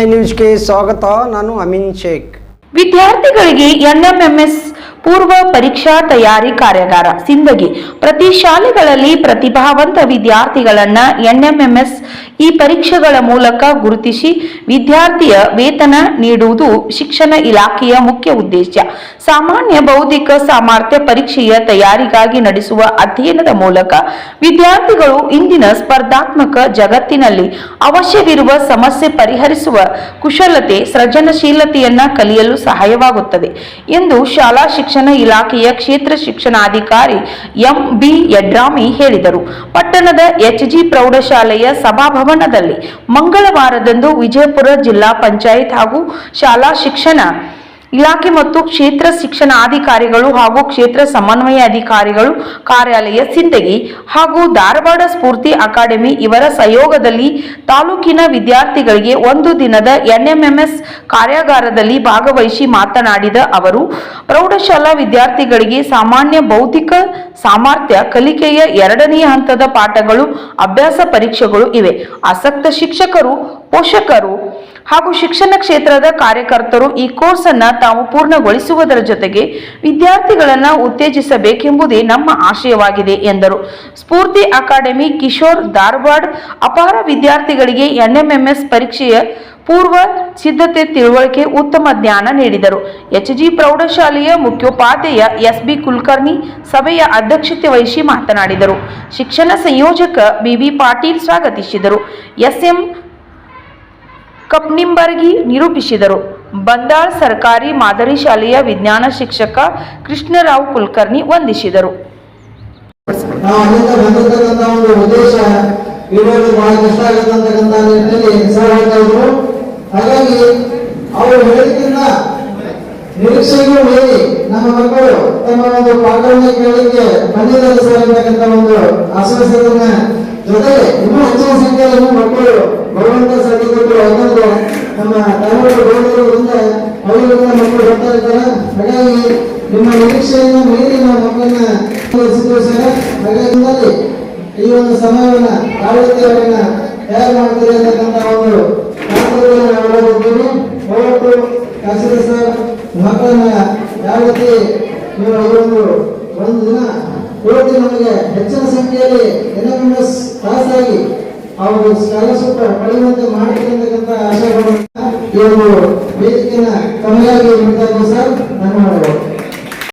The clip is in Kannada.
ಐ ನ್ಯೂಸ್ಗೆ ಸ್ವಾಗತ. ನಾನು ಅಮಿನ್ ಶೇಖ್. ವಿದ್ಯಾರ್ಥಿಗಳಿಗೆ ಎನ್ಎಂಎಂಎಸ್ ಪೂರ್ವ ಪರೀಕ್ಷಾ ತಯಾರಿ ಕಾರ್ಯಾಗಾರ, ಸಿಂದಗಿ. ಪ್ರತಿ ಶಾಲೆಗಳಲ್ಲಿ ಪ್ರತಿಭಾವಂತ ವಿದ್ಯಾರ್ಥಿಗಳನ್ನ ಎನ್ಎಂಎಂಎಸ್ ಈ ಪರೀಕ್ಷೆಗಳ ಮೂಲಕ ಗುರುತಿಸಿ ವಿದ್ಯಾರ್ಥಿಯ ವೇತನ ನೀಡುವುದು ಶಿಕ್ಷಣ ಇಲಾಖೆಯ ಮುಖ್ಯ ಉದ್ದೇಶ. ಸಾಮಾನ್ಯ ಬೌದ್ಧಿಕ ಸಾಮರ್ಥ್ಯ ಪರೀಕ್ಷೆಯ ತಯಾರಿಗಾಗಿ ನಡೆಸುವ ಅಧ್ಯಯನದ ಮೂಲಕ ವಿದ್ಯಾರ್ಥಿಗಳು ಇಂದಿನ ಸ್ಪರ್ಧಾತ್ಮಕ ಜಗತ್ತಿನಲ್ಲಿ ಅವಶ್ಯವಿರುವ ಸಮಸ್ಯೆ ಪರಿಹರಿಸುವ ಕುಶಲತೆ ಸೃಜನಶೀಲತೆಯನ್ನ ಕಲಿಯಲು ಸಹಾಯವಾಗುತ್ತದೆ ಎಂದು ಶಾಲಾ ಶಿಕ್ಷಣ ಇಲಾಖೆಯ ಕ್ಷೇತ್ರ ಶಿಕ್ಷಣಾಧಿಕಾರಿ ಎಂ ಬಿ ಯಡ್ರಾಮಿ ಹೇಳಿದರು. ಪಟ್ಟಣದ ಎಚ್ಜಿ ಪ್ರೌಢಶಾಲೆಯ ಸಭಾಭವನದಲ್ಲಿ ಮಂಗಳವಾರದಂದು ವಿಜಯಪುರ ಜಿಲ್ಲಾ ಪಂಚಾಯತ್ ಹಾಗೂ ಶಾಲಾ ಶಿಕ್ಷಣ ಇಲಾಖೆ ಮತ್ತು ಕ್ಷೇತ್ರ ಶಿಕ್ಷಣಾಧಿಕಾರಿಗಳು ಹಾಗೂ ಕ್ಷೇತ್ರ ಸಮನ್ವಯ ಅಧಿಕಾರಿಗಳು ಕಾರ್ಯಾಲಯ ಸಿಂದಗಿ ಹಾಗೂ ಧಾರವಾಡ ಸ್ಫೂರ್ತಿ ಅಕಾಡೆಮಿ ಇವರ ಸಹಯೋಗದಲ್ಲಿ ತಾಲೂಕಿನ ವಿದ್ಯಾರ್ಥಿಗಳಿಗೆ ಒಂದು ದಿನದ ಎನ್ಎಂಎಂಎಸ್ ಕಾರ್ಯಾಗಾರದಲ್ಲಿ ಭಾಗವಹಿಸಿ ಮಾತನಾಡಿದ ಅವರು, ಪ್ರೌಢಶಾಲಾ ವಿದ್ಯಾರ್ಥಿಗಳಿಗೆ ಸಾಮಾನ್ಯ ಭೌತಿಕ ಸಾಮರ್ಥ್ಯ ಕಲಿಕೆಯ ಎರಡನೆಯ ಹಂತದ ಪಾಠಗಳು, ಅಭ್ಯಾಸ ಪರೀಕ್ಷೆಗಳು ಇವೆ. ಆಸಕ್ತ ಶಿಕ್ಷಕರು, ಪೋಷಕರು ಹಾಗೂ ಶಿಕ್ಷಣ ಕ್ಷೇತ್ರದ ಕಾರ್ಯಕರ್ತರು ಈ ಕೋರ್ಸ್ ಅನ್ನ ತಾವು ಪೂರ್ಣಗೊಳಿಸುವುದರ ಜೊತೆಗೆ ವಿದ್ಯಾರ್ಥಿಗಳನ್ನ ಉತ್ತೇಜಿಸಬೇಕೆಂಬುದೇ ನಮ್ಮ ಆಶಯವಾಗಿದೆ ಎಂದರು. ಸ್ಫೂರ್ತಿ ಅಕಾಡೆಮಿ ಕಿಶೋರ್ ಧಾರವಾಡ್ ಅಪಾರ ವಿದ್ಯಾರ್ಥಿಗಳಿಗೆ ಎನ್ಎಂಎಂಎಸ್ ಪರೀಕ್ಷೆಯ ಪೂರ್ವ ಸಿದ್ಧತೆ ತಿಳುವಳಿಕೆ ಉತ್ತಮ ಜ್ಞಾನ ನೀಡಿದರು. ಎಚ್ಜಿ ಪ್ರೌಢಶಾಲೆಯ ಮುಖ್ಯೋಪಾಧ್ಯಾಯ ಎಸ್ ಬಿ ಕುಲಕರ್ಣಿ ಸಭೆಯ ಅಧ್ಯಕ್ಷತೆ ವಹಿಸಿ ಮಾತನಾಡಿದರು. ಶಿಕ್ಷಣ ಸಂಯೋಜಕ ಬಿಬಿ ಪಾಟೀಲ್ ಸ್ವಾಗತಿಸಿದರು. ಎಸ್ಎಂ ಕಪ್ನಿಂಬರ್ಗಿ ನಿರೂಪಿಸಿದರು. ಬಂದಾಳ್ ಸರ್ಕಾರಿ ಮಾದರಿ ಶಾಲೆಯ ವಿಜ್ಞಾನ ಶಿಕ್ಷಕ ಕೃಷ್ಣರಾವ್ ಕುಲಕರ್ಣಿ ವಂದಿಸಿದರು. ನಿರೀಕ್ಷೆಗೂ ಮೀರಿ ನಮ್ಮ ಮಕ್ಕಳು ತಮ್ಮ ಒಂದು ಪಾಠವನ್ನು ಕೇಳಲಿಕ್ಕೆ ಬಂದಿದ್ದಾರೆ ಸರ್ ಅಂತಕ್ಕಂಥ ಒಂದು ಆಶ್ವಾಸದನ್ನ ಜೊತೆಗೆ ಇನ್ನೂ ಹೆಚ್ಚಿನ ಸಂಖ್ಯೆಯಲ್ಲಿ ಇನ್ನೂ ಮಕ್ಕಳು ಬರುವಂತ ಸಾಧ್ಯತೆಗಳು ಅನ್ನೋದು ನಮ್ಮ ತಾಲೂಕು ಬೋರ್ಡಿರೋದ್ರಿಂದ ಅವರಿಂದ ಮಕ್ಕಳು ಬರ್ತಾ ಇರ್ತಾರೆ ಹಾಗಾಗಿ ನಿಮ್ಮ ನಿರೀಕ್ಷೆಯನ್ನು ಮೀರಿ ನಾವು ಮಕ್ಕಳನ್ನ ತೋರಿಸಿದ್ದೇವೆ ಹಾಗಾಗಿ ಈ ಒಂದು ಸಮಯವನ್ನ ಅವರನ್ನ ತಯಾರು ಮಾಡ್ತೀರಿ ಅಂತಕ್ಕಂಥ ಒಂದು ಮಾತುಗಳನ್ನು ನಾವು ನೋಡಿದ್ದೀವಿ ಖಾಸಗಿ ಸರ್ ಮಕ್ಕಳನ್ನ ಯಾವ ರೀತಿ ನೀವು ಈ ಒಂದು ಒಂದು ದಿನ ಪೂರ್ತಿ ನಮಗೆ ಹೆಚ್ಚಿನ ಸಂಖ್ಯೆಯಲ್ಲಿ ಎನ್ ಎಂ ಎಸ್ ಪಾಸ್ ಆಗಿ ಅವರು ಸ್ಕಾಲರ್ಶಿಪ್ ಪಡೆಯುವಂತೆ ಮಾಡ್ತೀರಿ ಅಂತಕ್ಕಂಥ ಆಶಯಗಳನ್ನು